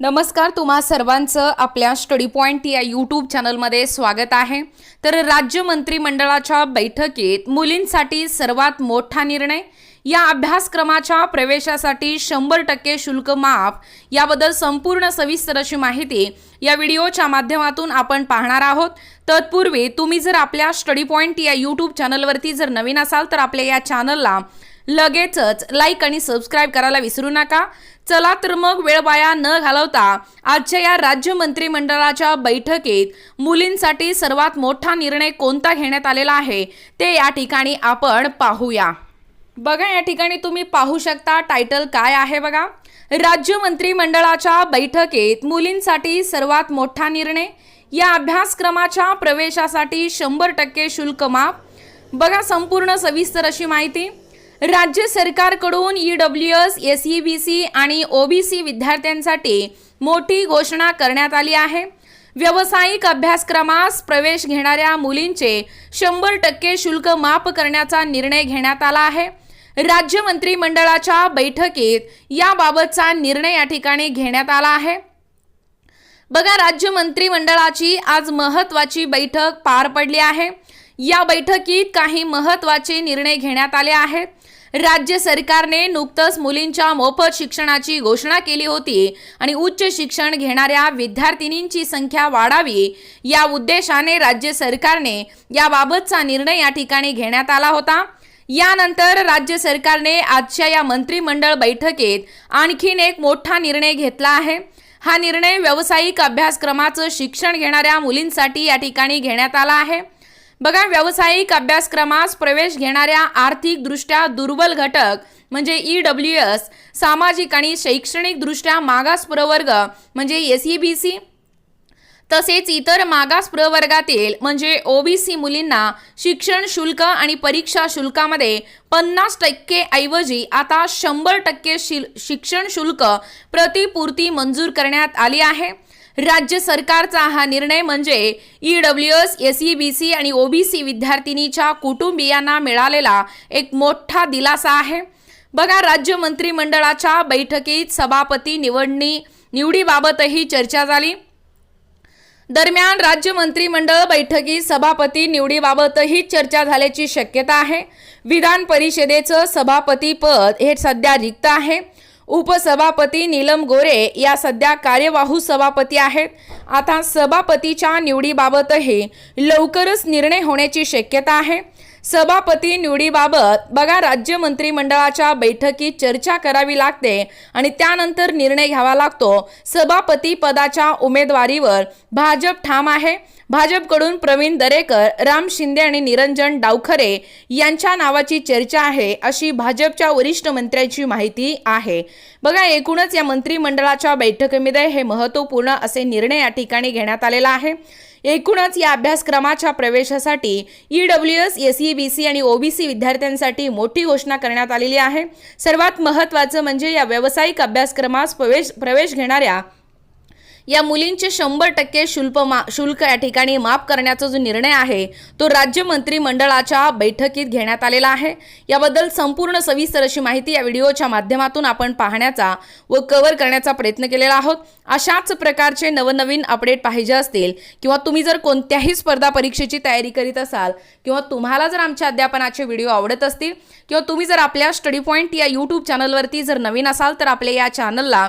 नमस्कार तुम्हा सर्वांचं आपल्या स्टडी पॉईंट या यूट्यूब चॅनलमध्ये स्वागत आहे. तर राज्य मंत्रिमंडळाच्या बैठकीत मुलींसाठी सर्वात मोठा निर्णय या अभ्यासक्रमाच्या प्रवेशासाठी शंभर टक्के शुल्क माफ. याबद्दल संपूर्ण सविस्तर अशी माहिती या व्हिडिओच्या माध्यमातून आपण पाहणार आहोत. तत्पूर्वी तुम्ही जर आपल्या स्टडी पॉईंट या यूट्यूब चॅनलवरती जर नवीन असाल तर आपल्या या चॅनलला लगेचच लाईक आणि सबस्क्राईब करायला विसरू नका. चला तर मग वेळ वाया न घालवता आजच्या या राज्य मंत्रिमंडळाच्या बैठकीत मुलींसाठी सर्वात मोठा निर्णय कोणता घेण्यात आलेला आहे ते या ठिकाणी आपण पाहूया. बघा या ठिकाणी तुम्ही पाहू शकता टायटल काय आहे बघा. राज्य मंत्रिमंडळाच्या बैठकीत मुलींसाठी सर्वात मोठा निर्णय या अभ्यासक्रमाच्या प्रवेशासाठी शंभर टक्के शुल्क माफ. बघा संपूर्ण सविस्तर अशी माहिती. राज्य सरकारकडून E W S S E B C आणि ओबीसी विद्यार्थ्यांसाठी मोठी घोषणा करण्यात आली आहे. व्यावसायिक अभ्यासक्रमास प्रवेश घेणाऱ्या मुलींचे शंभर टक्के शुल्क माफ करण्याचा निर्णय घेण्यात आला आहे. राज्य मंत्रिमंडळाच्या बैठकीत याबाबतचा निर्णय या ठिकाणी घेण्यात आला आहे. बघा राज्य मंत्रिमंडळाची आज महत्वाची बैठक पार पडली आहे. या बैठकीत काही महत्त्वाचे निर्णय घेण्यात आले आहेत. राज्य सरकारने नुकतंच मुलींच्या मोफत शिक्षणाची घोषणा केली होती आणि उच्च शिक्षण घेणाऱ्या विद्यार्थिनींची संख्या वाढावी या उद्देशाने राज्य सरकारने याबाबतचा निर्णय या ठिकाणी घेण्यात आला होता. यानंतर राज्य सरकारने आजच्या या मंत्रिमंडळ बैठकीत आणखीन एक मोठा निर्णय घेतला आहे. हा निर्णय व्यावसायिक अभ्यासक्रमाचं शिक्षण घेणाऱ्या मुलींसाठी या ठिकाणी घेण्यात आला आहे. बघा व्यावसायिक अभ्यासक्रमास प्रवेश घेणाऱ्या आर्थिकदृष्ट्या दुर्बल घटक म्हणजे ई डब्ल्यू एस सामाजिक आणि शैक्षणिकदृष्ट्या मागास प्रवर्ग म्हणजे एस ई बी सी तसेच इतर मागास प्रवर्गातील म्हणजे ओबीसी मुलींना शिक्षण शुल्क आणि परीक्षा शुल्कामध्ये पन्नास टक्के ऐवजी आता शंभर टक्के शिल शिक्षण शुल्क प्रतिपूर्ती मंजूर करण्यात आली आहे. राज्य सरकारचा हा निर्णय म्हणजे E W S S E B C आणि ओबीसी विद्यार्थिनीच्या कुटुंबियांना मिळालेला एक मोठा दिलासा आहे. बघा राज्य मंत्रिमंडळाच्या बैठकीत सभापती निवडणी निवडीबाबतही चर्चा झाली. दरम्यान राज्य मंत्रिमंडळ बैठकीत सभापती निवडीबाबतही चर्चा झाल्याची शक्यता आहे. विधान परिषदेचं सभापती पद हे सध्या रिक्त आहे. उपसभापती नीलम गोरे या सध्या कार्यवाहू सभापती आहेत. आता सभापतीच्या निवडीबाबतही लवकरच निर्णय होण्याची शक्यता आहे. सभापती निवडीबाबत बघा राज्य मंत्रिमंडळाच्या बैठकीत चर्चा करावी लागते आणि त्यानंतर निर्णय घ्यावा लागतो. सभापती पदाच्या उमेदवारीवर भाजप ठाम आहे. भाजपकडून प्रवीण दरेकर राम शिंदे आणि निरंजन डावखरे यांच्या नावाची चर्चा आहे अशी भाजपच्या वरिष्ठ मंत्र्यांची माहिती आहे. बघा एकूणच या मंत्रिमंडळाच्या बैठकीमध्ये हे महत्त्वपूर्ण असे निर्णय या ठिकाणी घेण्यात आलेला आहे. एकूणच या अभ्यासक्रमाच्या प्रवेशासाठी E W S S E B C आणि ओबीसी विद्यार्थ्यांसाठी मोठी घोषणा करण्यात आलेली आहे. सर्वात महत्त्वाचं म्हणजे या व्यावसायिक अभ्यासक्रमास प्रवेश प्रवेश घेणाऱ्या या मुलींचे शंभर टक्के शुल्क मा शुल्क या ठिकाणी माफ करण्याचा जो निर्णय आहे तो राज्य मंत्रिमंडळाच्या बैठकीत घेण्यात आलेला आहे. याबद्दल संपूर्ण सविस्तर अशी माहिती या व्हिडिओच्या माध्यमातून आपण पाहण्याचा व कव्हर करण्याचा प्रयत्न केलेला आहोत. अशाच प्रकारचे नवनवीन अपडेट पाहिजे असतील किंवा तुम्ही जर कोणत्याही स्पर्धा परीक्षेची तयारी करीत असाल किंवा तुम्हाला जर आमच्या अध्यापनाचे व्हिडिओ आवडत असतील किंवा तुम्ही जर आपल्या स्टडी पॉईंट या यूट्यूब चॅनलवरती जर नवीन असाल तर आपल्या या चॅनलला